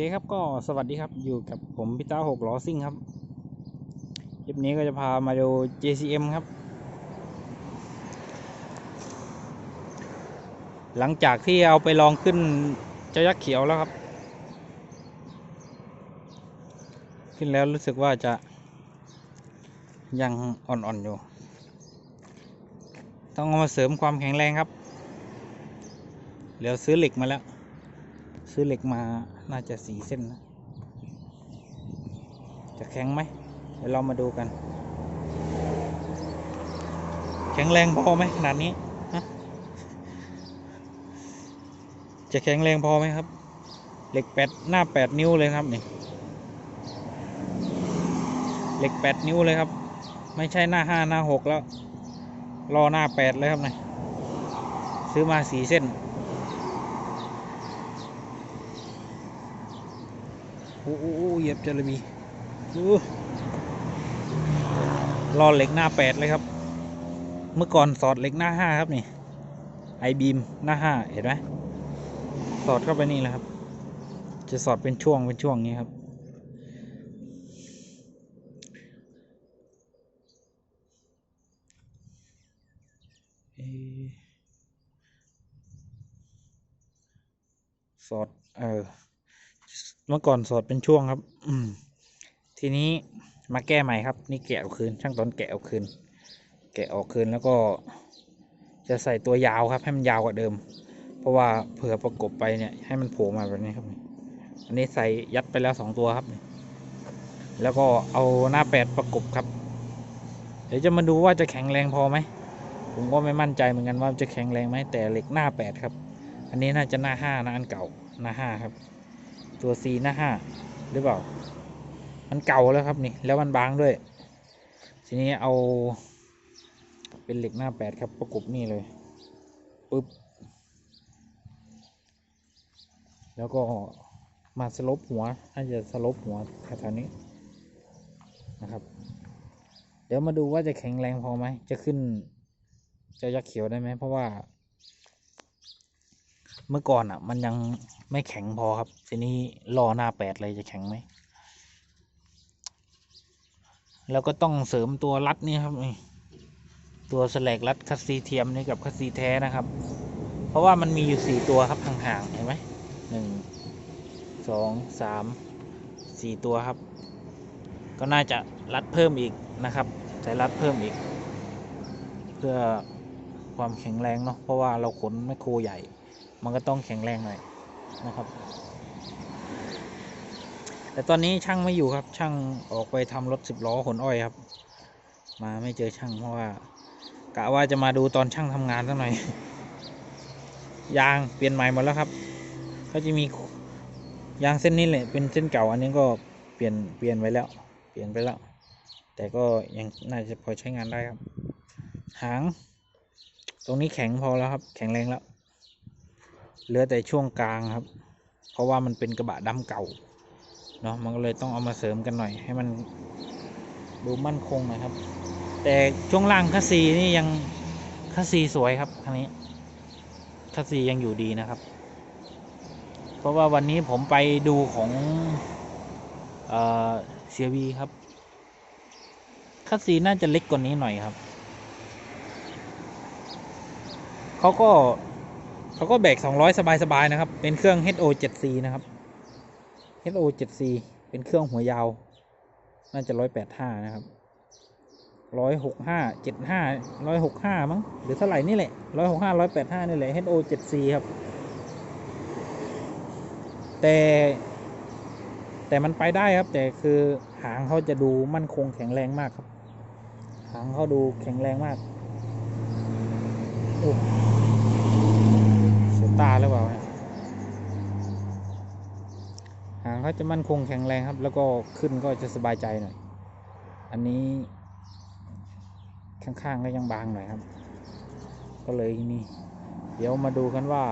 เคครับก็สวัสดีครับอยู่กับผมพี่ต้าหกล้อซิ่งครับคลิปนี้ก็จะพามาดู JCM ครับ หลังจากที่เอาไปลองขึ้นเจ้ายักษ์เขียวแล้วครับ ขึ้นแล้วรู้สึกว่าจะยังอ่อนๆอยู่ ต้องเอามาเสริมความแข็งแรงครับ เดี๋ยวซื้อเหล็กมาแล้ว ซื้อเหล็กมาน่าจะสีเส้นนะจะแข็งไหมเดี๋ยวเรามาดูกัน แข็งแรงพอไหมขนาดนี้จะแข็งแรงพอไหมครับ เหล็กแปดหน้าแปดนิ้วเลยครับนี่เหล็กแปดนิ้วเลยครับ ไม่ใช่หน้าห้าหน้าหกแล้ว รอหน้าแปดเลยครับนี่ซื้อมาสีเส้น อ้โหเหยียบจระบีรอเหล็กหน้าแปดเลยครับ เมื่อก่อนสอดเหล็กหน้าห้าครับนี่ไอบีมหน้าห้าเห็นไหมสอดเข้าไปนี่แหละครับ จะสอดเป็นช่วงเป็นช่วงนี้ครับ สอด เออ เมื่อก่อนสดเป็นช่วงครับ อืม ทีนี้มาแก้ใหม่ครับ นี่แกะเอาคืน ช่างตอนแกะเอาคืน แกะออกคืนแล้วก็ จะใส่ตัวยาวครับ ให้มันยาวกว่าเดิม เพราะว่าเผื่อประกบไปเนี่ย ให้มันโผล่มาแบบนี้ครับ อันนี้ใส่ยัดไปแล้วสองตัวครับ แล้วก็เอาหน้าแปดประกบครับ เดี๋ยวจะมาดูว่าจะแข็งแรงพอไหม ผมก็ไม่มั่นใจเหมือนกันว่าจะแข็งแรงไหมแต่เหล็กหน้าแปดครับ อันนี้น่าจะหน้าห้านะอันเก่าหน้าห้าครับ ตัว C หน้าห้าหรือเปล่า มันเก่าแล้วครับนี่ แล้วมันบางด้วย ทีนี้เอา เป็นเหล็กหน้าแปดครับประกบนี่เลยปึ๊บ แล้วก็มาสลบหัวน่าจะสลบหัวแถวๆนี้นะครับ เดี๋ยวมาดูว่าจะแข็งแรงพอไหม จะขึ้นจ้ายักเขียวได้ไหมเพราะว่า เมื่อก่อนอะ มันยังไม่แข็งพอครับ ทีนี้รอหน้าแปดเลยจะแข็งไหม แล้วก็ต้องเสริมตัวรัดนี่ครับนี่ตัวสแลกรัดคัสซีเทียมนี่กับคัสซีแท้นะครับ เพราะว่ามันมีอยู่สี่ตัวครับห่างๆเห็นไหมหนึ่งสองสามสี่ตัวครับ ก็น่าจะรัดเพิ่มอีกนะครับใส่รัดเพิ่มอีก เพื่อความแข็งแรงเนาะเพราะว่าเราขนแมคโครใหญ่ มันก็ต้องแข็งแรงหน่อยนะครับ แต่ตอนนี้ช่างไม่อยู่ครับ ช่างออกไปทำรถสิบล้อขนอ้อยครับ มาไม่เจอช่างเพราะว่ากะว่าจะมาดูตอนช่างทำงานสักหน่อย ยางเปลี่ยนใหม่หมดแล้วครับก็จะมียางเส้นนี้แหละเป็นเส้นเก่าอันนี้ก็เปลี่ยนเปลี่ยนไว้แล้ว เปลี่ยนไปแล้ว แต่ก็ยังน่าจะพอใช้งานได้ครับ หาง ตรงนี้แข็งพอแล้วครับ แข็งแรงแล้ว เหลือแต่ช่วงกลางครับ เพราะว่ามันเป็นกระบะดำเก่าเนาะมันก็เลยต้องเอามาเสริมกันหน่อย ให้มันดูมั่นคงน่อยครับ แต่ช่วงล่างคัสซีนี่ยังคัสซีสวยครับคันนี้คัสซียังอยู่ดีนะครับ เพราะว่าวันนี้ผมไปดูของเอ่อเซียวีครับคัสซีน่าจะเล็กกว่านี้หน่อยครับเขาก็ เขาก็แบก 200 สบายๆนะครับ เป็นเครื่อง HO 7C นะครับ HO 7C เป็นเครื่องหัวยาว น่าจะ 185 นะครับ 165 75 165 มั้ง หรือเท่าไหร่นี่แหละ 165 185 นี่แหละ HO 7C ครับ แต่แต่มันไปได้ครับ แต่คือหางเขาจะดูมั่นคงแข็งแรงมากครับ หางเขาดูแข็งแรงมากโอ้ ตาหรือเปล่าหางเขาจะมั่นคงแข็งแรงครับ แล้วก็ขึ้นก็จะสบายใจหน่อย อันนี้ ข้างๆก็ยังบางหน่อยครับ ก็เลยนี่ เดี๋ยวมาดูกันว่า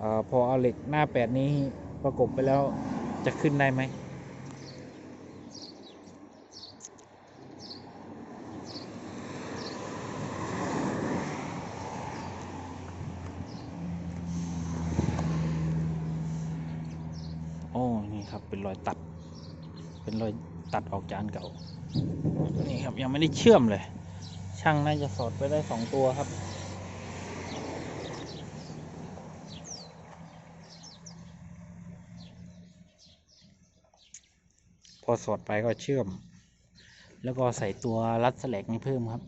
อพอเอาเหล็กหน้าแปดนี้ประกบไปแล้วจะขึ้นได้ไหม อ นี่ ครับ เป็นรอยตัด เป็นรอยตัดออกจากอันเก่า นี่ครับยังไม่ได้เชื่อมเลย ช่างน่าจะสอดไปได้สองตัวครับพอสอดไปก็เชื่อม แล้วก็ใส่ตัวรัดสลกนี้เพิ่มครับ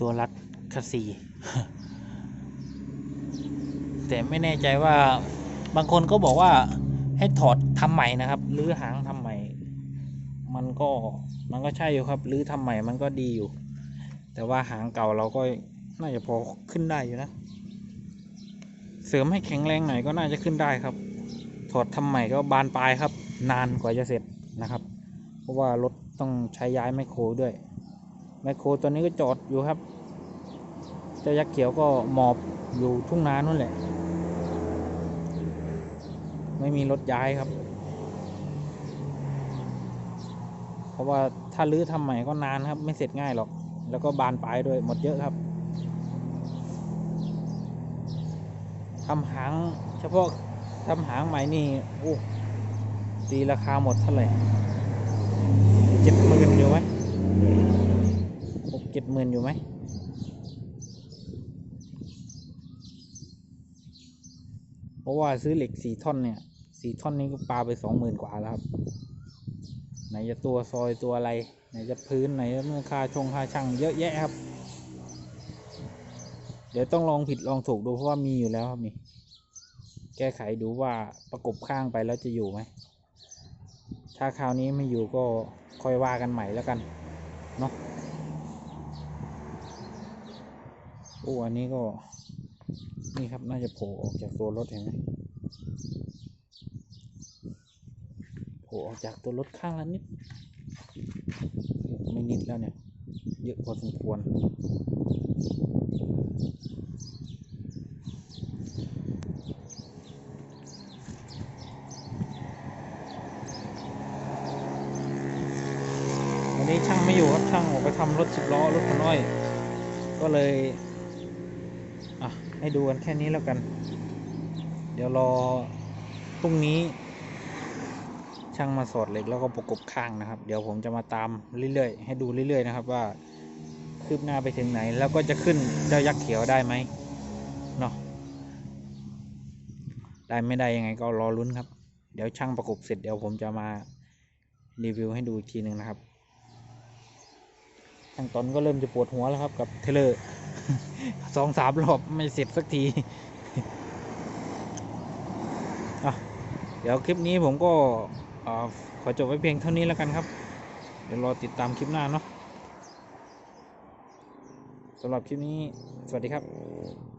ตัวรัดคัสซีแต่ไม่แน่ใจว่า บางคนก็บอกว่าให้ถอดทำใหม่นะครับหรือหางทำใหม่ มันก็มันก็ใช่อยู่ครับหรือทำใหม่มันก็ดีอยู่ แต่ว่าหางเก่าเราก็น่าจะพอขึ้นได้อยู่นะ เสริมให้แข็งแรงหน่อยก็น่าจะขึ้นได้ครับ ถอดทำใหม่ก็บานปลายครับ นานกว่าจะเสร็จนะครับ เพราะว่ารถต้องใช้ย้ายไมคโครด้วยไมคโครตัวนี้ก็จอดอยู่ครับ เจ้ายักษ์เขียวก็หมอบอยู่ทุ่งนานู่นแหละ ไม่มีรถย้ายครับ เพราะว่าถ้าลื้อทำใหม่ก็นานครับ ไม่เสร็จง่ายหรอก แล้วก็บานปลายด้วยหมดเยอะครับทำหางเฉพาะทำหางใหม่นี่โอ้ตีราคาหมดเท่าไหร่เจ็ดหมื่นอยู่ไหมหกเจ็ดหมื่นอยู่ไหมเพราะว่าซื้อเหล็กสี่ท่อนเนี่ย สี่ท่อนนี้ก็ปลาไปสองหมื่นกว่าแล้วครับ ไหนจะตัวซอยตัวอะไร ไหนจะพื้นไหนจะเมื่อค่าชงค่าช่างเยอะแยะครับ เดี๋ยวต้องลองผิดลองถูกดูเพราะว่ามีอยู่แล้วครับนี่ แก้ไขดูว่าประกบข้างไปแล้วจะอยู่ไหม ถ้าคราวนี้ไม่อยู่ก็ค่อยว่ากันใหม่แล้วกันเนาะโอ้อันนี้ก็ นี่ครับน่าจะโผล่ออกจากตัวรถเห็นไหมโผ ล่ออกจากตัวรถข้างละนิดไม่นิดแล้วเนี่ย เยอะพอสมควร วันนี้ช่างไม่อยู่ครับ ช่างออกไปทำรถสิบล้อ รถขน้อย ก็เลย อะ ให้ดูกันแค่นี้แล้วกัน เดี๋ยวรอพรุ่งนี้ ช่างมาสอดเหล็กแล้วก็ประกบข้างนะครับ เดี๋ยวผมจะมาตามเรื่อยๆ ให้ดูเรื่อยๆนะครับว่าคืบหน้าไปถึงไหน แล้วก็จะขึ้นเจ้ายักษ์เขียวได้ไหมเนาะได้ไม่ได้ยังไงก็รอลุ้นครับ เดี๋ยวช่างประกบเสร็จเดี๋ยวผมจะมารีวิวให้ดูอีกทีหนึ่งนะครับช่างตอนก็เริ่มจะปวดหัวแล้วครับกับเทเลอร์สองสามรอบไม่เสร็จสักทีเดี๋ยวคลิปนี้ผมก็ ขอจบไว้เพียงเท่านี้แล้วกันครับ เดี๋ยวรอติดตามคลิปหน้าเนาะสำหรับคลิปนี้ สวัสดีครับ